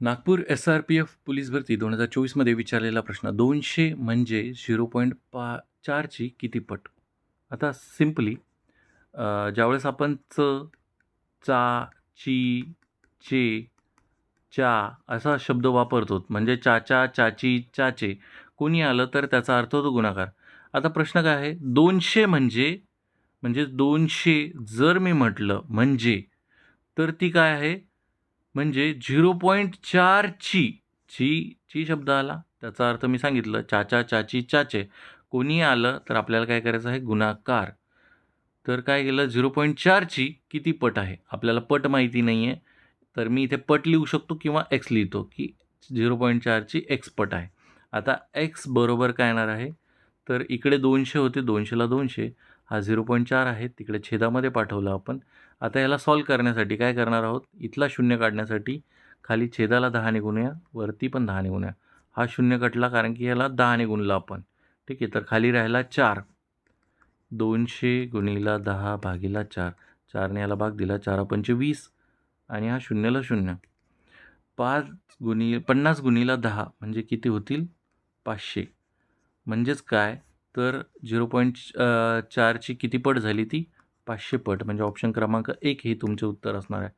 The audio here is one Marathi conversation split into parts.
Nagpur S R P F police भरती दोन हजार चोवीसमध्ये विचारलेला प्रश्न दोनशे म्हणजे झिरो पॉईंट पा चारची किती पट? आता सिम्पली ज्यावेळेस आपण च चा ची चे चा असा शब्द वापरतो म्हणजे चाचा चाची चाचे कोणी आलं तर त्याचा अर्थ होतो गुणाकार. आता प्रश्न काय आहे? दोनशे म्हणजे म्हणजे दोनशे जर मी म्हटलं म्हणजे तर ती काय आहे? म्हणजे झिरो पॉईंट चारची ची ची शब्द आला. त्याचा अर्थ मी सांगितलं चाचा चाची चाचे. कोणी आलं तर आपल्याला काय करायचं आहे? गुणाकार. तर काय केलं? झिरो पॉईंट चारची किती पट आहे? आपल्याला पट माहिती नाही आहे तर मी इथे पट लिहू शकतो किंवा एक्स लिहितो की झिरो पॉईंट चारची एक्स पट आहे. आता एक्स बरोबर काय येणार आहे? तर इकडे दोनशे होते दोनशेला दोनशे. हा झिरो पॉईंट चार आहे तिकडे छेदामध्ये पाठवलं आपण. आता याला सॉल्व करण्यासाठी काय करणार आहोत? इथला शून्य काढण्यासाठी खाली छेदाला दहाने गुणूया वरती पण दहाने गुणूया हा शून्य कटला कारण की याला दहाने गुणला आपण. ठीक आहे तर खाली राहिला चार. दोनशे गुणीला दहा भागीला चार. चारने याला भाग दिला चार पंचे वीस. आणि हा शून्यला शून्य. पाच गुणी पन्नास गुणीला दहा म्हणजे किती होतील? पाचशे. म्हणजेच काय? तर झिरो पॉईंट चारची किती पट झाली ती? पाचशे पट. म्हणजे ऑप्शन क्रमांक एक हे तुमचे उत्तर असणार आहे.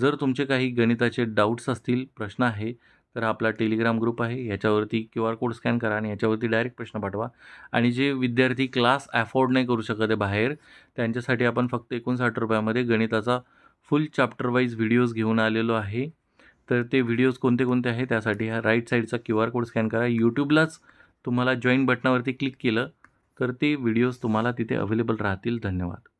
जर तुमचे काही गणिताचे डाऊट्स असतील प्रश्न आहे तर आपला टेलिग्राम ग्रुप आहे. याच्यावरती क्यू आर कोड स्कॅन करा आणि याच्यावरती डायरेक्ट प्रश्न पाठवा. आणि जे विद्यार्थी क्लास अफोर्ड नाही करू शकत आहे बाहेर त्यांच्यासाठी आपण फक्त एकोणसाठ रुपयामध्ये गणिताचा फुल चॅप्टर वाईज व्हिडिओज घेऊन आलेलो आहे. तर ते व्हिडिओज कोणते कोणते आहे? त्यासाठी हा राईट साईडचा क्यू आर कोड स्कॅन करा. यूट्यूबलाच तुम्हाला जॉईन बटनावरती क्लिक केलं तर ते व्हिडिओज तुम्हाला तिथे अवेलेबल राहतील. धन्यवाद.